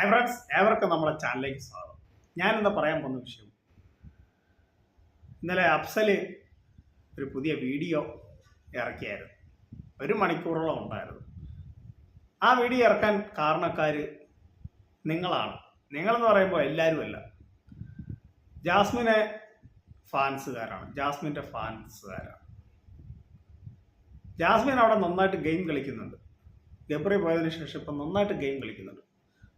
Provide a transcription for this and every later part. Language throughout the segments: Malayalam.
ഹായ് ഫ്രണ്ട്സ് ഏവർക്കും നമ്മുടെ ചാനലിലേക്ക് സ്വാഗതം. ഞാൻ ഞാനിന്ന് പറയാൻ പോകുന്ന വിഷയം ഇന്നലെ അഫ്സൽ ഒരു പുതിയ വീഡിയോ ഇറക്കിയായിരുന്നു. ഒരു മണിക്കൂറോളം ഉണ്ടായിരുന്നു. ആ വീഡിയോ ഇറക്കാൻ കാരണക്കാർ നിങ്ങളാണ്. നിങ്ങളെന്ന് പറയുമ്പോൾ എല്ലാവരും അല്ല. ജാസ്മിനെ ഫാൻസുകാരാണ്. ജാസ്മിന്റെ ഫാൻസുകാരാണ്. ജാസ്മിൻ അവിടെ നന്നായിട്ട് ഗെയിം കളിക്കുന്നുണ്ട്. ഗബ്രി പോയതിനു ശേഷം ഇപ്പം നന്നായിട്ട് ഗെയിം കളിക്കുന്നുണ്ട്.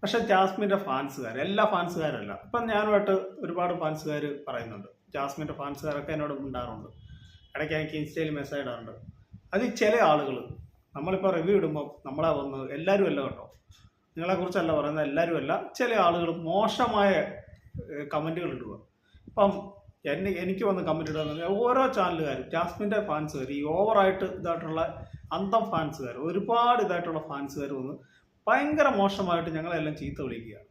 പക്ഷെ ജാസ്മിന്റെ ഫാൻസുകാർ എല്ലാ ഫാൻസുകാരല്ല. ഇപ്പം ഞാനുമായിട്ട് ഒരുപാട് ഫാൻസുകാർ പറയുന്നുണ്ട്. ജാസ്മിന്റെ ഫാൻസുകാരൊക്കെ എന്നോട് ഉണ്ടാറുണ്ട് ഇടയ്ക്ക് എനിക്ക് ഇൻസ്റ്റയിൽ മെസ്സേജ് ഇടാറുണ്ട്. അത് ചില ആളുകൾ നമ്മളിപ്പോൾ റിവ്യൂ ഇടുമ്പോൾ നമ്മളെ വന്ന് എല്ലാവരും അല്ല കേട്ടോ. നിങ്ങളെക്കുറിച്ചല്ല പറയുന്നത് എല്ലാവരും അല്ല. ചില ആളുകൾ മോശമായ കമന്റുകൾ ഇടുക. ഇപ്പം എന്നെ എനിക്ക് വന്ന് കമന്റ് ഇടുക ഓരോ ചാനലുകാരും ജാസ്മിന്റെ ഫാൻസുകാർ ഈ ഓവറായിട്ട് ഇതായിട്ടുള്ള അന്തം ഫാൻസുകാർ ഒരുപാട് ഇതായിട്ടുള്ള ഫാൻസുകാർ വന്ന് ഭയങ്കര മോശമായിട്ട് ഞങ്ങളെല്ലാം ചീത്ത വിളിക്കുകയാണ്.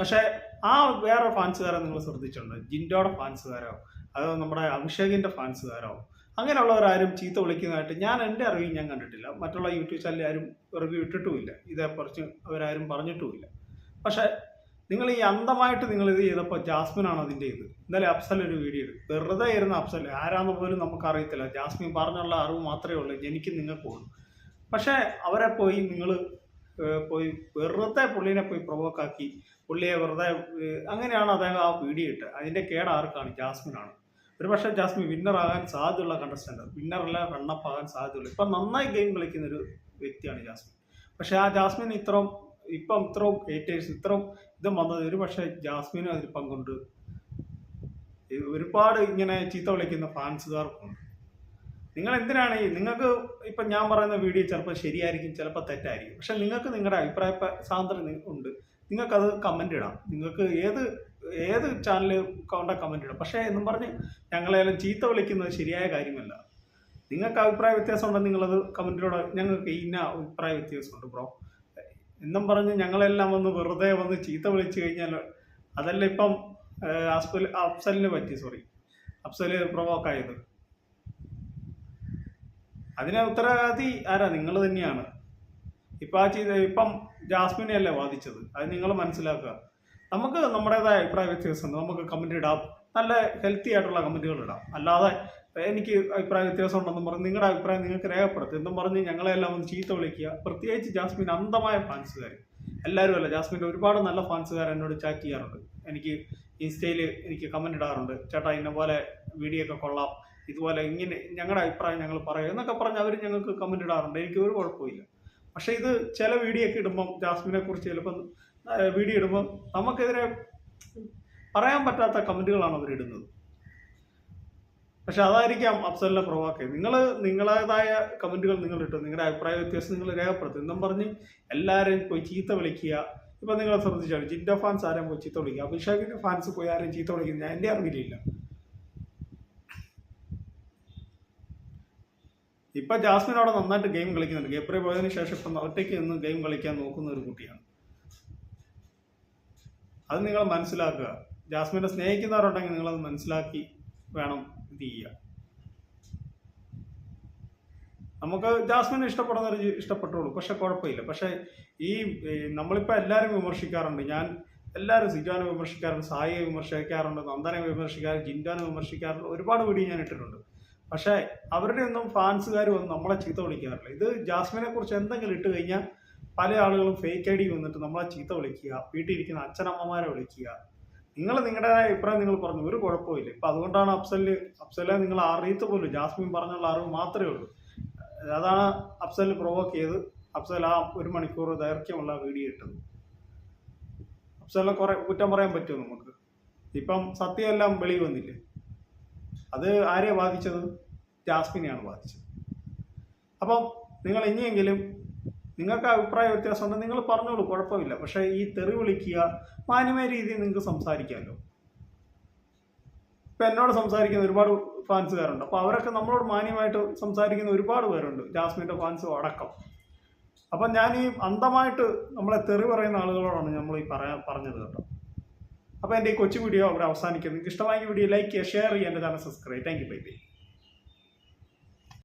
പക്ഷേ ആ വേറെ ഫാൻസുകാരെ നിങ്ങൾ ശ്രദ്ധിച്ചിട്ടുണ്ട്? ജിൻഡോയുടെ ഫാൻസുകാരോ? അതോ നമ്മുടെ അഭിഷേകിന്റെ ഫാൻസുകാരോ? അങ്ങനെയുള്ളവരാരും ചീത്ത വിളിക്കുന്നതായിട്ട് ഞാൻ എന്റെ അറിവിൽ ഞാൻ കണ്ടിട്ടില്ല. മറ്റുള്ള യൂട്യൂബ് ചാനലിൽ ആരും റിവ്യൂ ഇട്ടിട്ടുമില്ല. ഇതേക്കുറിച്ച് അവരാരും പറഞ്ഞിട്ടുമില്ല. പക്ഷേ നിങ്ങൾ ഈ അന്ധമായിട്ട് നിങ്ങൾ ഇത് ചെയ്തപ്പോൾ ജാസ്മിനാണ് അതിന്റെ ഇത്. ഇന്നലെ അഫ്സൽ ഒരു വീഡിയോ ഇട്ടു. വെറുതെ ഇരുന്ന അഫ്സൽ ആരാന്ന് പോലും നമുക്കറിയത്തില്ല. ജാസ്മിൻ പറഞ്ഞുള്ള അറിവ് മാത്രമേ ഉള്ളൂ. എനിക്ക് നിങ്ങൾക്ക് ഉള്ളൂ പക്ഷേ അവരെ പോയി നിങ്ങൾ പോയി വെറുതെ പുള്ളിനെ പോയി പ്രൊവോക്കാക്കി പുള്ളിയെ വെറുതെ അങ്ങനെയാണ് അദ്ദേഹം ആ വീഡിയോ ഇട്ട് അതിന്റെ കേട് ആർക്കാണ്? ജാസ്മിനാണ്. ഒരു പക്ഷേ ജാസ്മിൻ വിന്നർ ആകാൻ സാധ്യതയുള്ള കണ്ടസ്റ്റന്റ് വിന്നറല്ല റണ്ണപ്പ് ആകാൻ സാധ്യതയുള്ളൂ. ഇപ്പം നന്നായി ഗെയിം കളിക്കുന്ന ഒരു വ്യക്തിയാണ് ജാസ്മിൻ പക്ഷേ ആ ജാസ്മിൻ ഇത്രയും ഇപ്പം ഇത്രയും ഏറ്റേഴ്സ് ഇത്രയും ഇതും വന്നത് ഒരു പക്ഷേ ജാസ്മിനും അതിൽ പങ്കുണ്ട്. ഒരുപാട് ഇങ്ങനെ ചീത്ത വിളിക്കുന്ന ഫാൻസുകാർക്കുണ്ട് നിങ്ങൾ എന്തിനാണ് നിങ്ങൾക്ക് ഇപ്പം ഞാൻ പറയുന്ന വീഡിയോ ചിലപ്പോൾ ശരിയായിരിക്കും ചിലപ്പോൾ തെറ്റായിരിക്കും. പക്ഷെ നിങ്ങൾക്ക് നിങ്ങളുടെ അഭിപ്രായ സ്വാതന്ത്ര്യം ഉണ്ട്. നിങ്ങൾക്കത് കമന്റ് ഇടാം. നിങ്ങൾക്ക് ഏത് ഏത് ചാനലിൽ കൊണ്ട കമന്റ് ഇടാം. പക്ഷേ എന്നും പറഞ്ഞ് ഞങ്ങളെല്ലാം ചീത്ത വിളിക്കുന്നത് ശരിയായ കാര്യമല്ല. നിങ്ങൾക്ക് അഭിപ്രായ വ്യത്യാസം ഉണ്ടെങ്കിൽ നിങ്ങളത് കമന്റിലൂടെ ഞങ്ങൾക്ക് ഇന്ന അഭിപ്രായ വ്യത്യാസമുണ്ട് ബ്രോ എന്നും പറഞ്ഞ് ഞങ്ങളെല്ലാം വന്ന് വെറുതെ വന്ന് ചീത്ത വിളിച്ചു കഴിഞ്ഞാൽ അതല്ല ഇപ്പം അഫ്സലിന് പറ്റി സോറി അഫ്സൽ പ്രൊവോക്കായത് അതിനെ ഉത്തരവാദി ആരാ? നിങ്ങൾ തന്നെയാണ്. ഇപ്പം ആ ചെയ്ത ഇപ്പം ജാസ്മിനെ അല്ലേ വാദിച്ചത്? അത് നിങ്ങൾ മനസ്സിലാക്കുക. നമുക്ക് നമ്മുടേതായ അഭിപ്രായ വ്യത്യാസമുണ്ട്. നമുക്ക് കമന്റ് ഇടാം. നല്ല ഹെൽത്തി ആയിട്ടുള്ള കമന്റുകൾ ഇടാം. അല്ലാതെ എനിക്ക് അഭിപ്രായ വ്യത്യാസം ഉണ്ടെന്നും പറഞ്ഞ് നിങ്ങളുടെ അഭിപ്രായം നിങ്ങൾക്ക് രേഖപ്പെടുത്തും. എന്നും പറഞ്ഞ് ഞങ്ങളെല്ലാം ഒന്ന് ചീത്ത വിളിക്കുക. പ്രത്യേകിച്ച് ജാസ്മിൻ അന്ധമായ ഫാൻസുകാർ എല്ലാവരും അല്ല. ജാസ്മിന്റെ ഒരുപാട് നല്ല ഫാൻസുകാർ എന്നോട് ചാറ്റ് ചെയ്യാറുണ്ട്. എനിക്ക് ഇൻസ്റ്റയിൽ എനിക്ക് കമന്റ് ഇടാറുണ്ട്. ചേട്ടാ ഇന്ന പോലെ വീഡിയോ ഒക്കെ കൊള്ളാം. ഇതുപോലെ ഇങ്ങനെ ഞങ്ങളുടെ അഭിപ്രായം ഞങ്ങൾ പറയും എന്നൊക്കെ പറഞ്ഞ് അവർ ഞങ്ങൾക്ക് കമന്റ് ഇടാറുണ്ട്. എനിക്ക് ഒരു കുഴപ്പമില്ല പക്ഷെ ഇത് ചില വീഡിയോ ഒക്കെ ഇടുമ്പം ജാസ്മിനെ കുറിച്ച് ചിലപ്പം വീഡിയോ ഇടുമ്പം നമുക്കെതിരെ പറയാൻ പറ്റാത്ത കമന്റുകളാണ് അവർ ഇടുന്നത്. പക്ഷെ അതായിരിക്കാം അഫ്സലിനെ പ്രൊവാക്ക്. നിങ്ങൾ നിങ്ങളേതായ കമന്റുകൾ നിങ്ങൾ ഇട്ടു. നിങ്ങളുടെ അഭിപ്രായ വ്യത്യാസം നിങ്ങൾ രേഖപ്പെടുത്തും. എന്നും പറഞ്ഞ് എല്ലാവരെയും പോയി ചീത്ത വിളിക്കുക. ഇപ്പം നിങ്ങൾ ശ്രദ്ധിച്ചാൽ ജിന്റെ ഫാൻസ് ആരെയും പോയി ചീത്ത വിളിക്കുക. അഭിഷേകിന്റെ ഫാൻസ് പോയി ആരെയും ചീത്ത വിളിക്കുന്നത് ഞാൻ എന്റെ അറിവിലില്ല. ഇപ്പൊ ജാസ്മിൻ അവിടെ നന്നായിട്ട് ഗെയിം കളിക്കുന്നുണ്ട്. ഗബ്രി പോയതിനു ശേഷം ഇപ്പം ഒറ്റയ്ക്ക് നിന്ന് ഗെയിം കളിക്കാൻ നോക്കുന്ന ഒരു കുട്ടിയാണ്. അത് നിങ്ങൾ മനസ്സിലാക്കുക. ജാസ്മിനെ സ്നേഹിക്കുന്നവരുണ്ടെങ്കിൽ അത് മനസ്സിലാക്കി വേണം ഇത് ചെയ്യുക. നമുക്ക് ജാസ്മിനെ ഇഷ്ടപ്പെടുന്നവർ ഇഷ്ടപ്പെട്ടോളൂ പക്ഷെ കുഴപ്പമില്ല. പക്ഷെ ഈ നമ്മളിപ്പോൾ എല്ലാവരും വിമർശിക്കാറുണ്ട്. ഞാൻ എല്ലാവരും സിജാനെ വിമർശിക്കാറുണ്ട് സായിയെ വിമർശിക്കാറുണ്ട് നന്ദനെ വിമർശിക്കാറുണ്ട് ജിൻഡാനെ വിമർശിക്കാറുണ്ട്. ഒരുപാട് വീഡിയോ ഞാൻ ഇട്ടിട്ടുണ്ട്. പക്ഷേ അവരുടെ ഒന്നും ഫാൻസുകാർ വന്ന് നമ്മളെ ചീത്ത വിളിക്കാറില്ല. ഇത് ജാസ്മിനെ കുറിച്ച് എന്തെങ്കിലും ഇട്ട് കഴിഞ്ഞാൽ പല ആളുകളും ഫേക്ക് ഐ ഡി വന്നിട്ട് നമ്മളെ ചീത്ത വിളിക്കുക വീട്ടിലിരിക്കുന്ന അച്ഛനമ്മമാരെ വിളിക്കുക. നിങ്ങൾ നിങ്ങളുടേതായ അഭിപ്രായം നിങ്ങൾ പറഞ്ഞു. ഒരു കുഴപ്പമില്ല ഇപ്പം അതുകൊണ്ടാണ് അഫ്സൽ അഫ്സലെ നിങ്ങൾ അറിയത്ത് പോലും ജാസ്മിൻ പറഞ്ഞുള്ള അറിവ് മാത്രമേ ഉള്ളൂ. അതാണ് അഫ്സൽ പ്രൊവോക്ക് ചെയ്ത് അഫ്സൽ ആ ഒരു മണിക്കൂർ ദൈർഘ്യമുള്ള വീഡിയോ ഇട്ടത്. അഫ്സലിനെ കുറെ കുറ്റം പറയാൻ പറ്റുമോ നമുക്ക്? ഇപ്പം സത്യമെല്ലാം വെളി വന്നില്ലേ? അത് ആരെയാ ബാധിച്ചത്? ജാസ്മിനെയാണ് ബാധിച്ചത്. അപ്പം നിങ്ങൾ ഇനിയെങ്കിലും നിങ്ങൾക്ക് അഭിപ്രായ വ്യത്യാസം ഉണ്ടെങ്കിൽ നിങ്ങൾ പറഞ്ഞോളൂ കുഴപ്പമില്ല. പക്ഷേ ഈ തെറി വിളിക്കുക മാന്യമായ രീതിയിൽ നിങ്ങൾക്ക് സംസാരിക്കാമല്ലോ. ഇപ്പം എന്നോട് സംസാരിക്കുന്ന ഒരുപാട് ഫാൻസുകാരുണ്ട്. അപ്പോൾ അവരൊക്കെ നമ്മളോട് മാന്യമായിട്ട് സംസാരിക്കുന്ന ഒരുപാട് പേരുണ്ട് ജാസ്മിന്റെ ഫാൻസും അടക്കം. അപ്പം ഞാൻ ഈ അന്ധമായിട്ട് നമ്മളെ തെറി പറയുന്ന ആളുകളോടാണ് നമ്മൾ ഈ പറയാ പറഞ്ഞത് കേട്ടോ. അപ്പോൾ എന്റെ ഈ കൊച്ചു വീഡിയോ അവിടെ അവസാനിക്കുന്നു. നിങ്ങൾക്ക് ഇഷ്ടമായ വീഡിയോ ലൈക്ക് ചെയ്യുക ഷെയർ ചെയ്യുക എന്റെ channel subscribe thank you. Bye bye.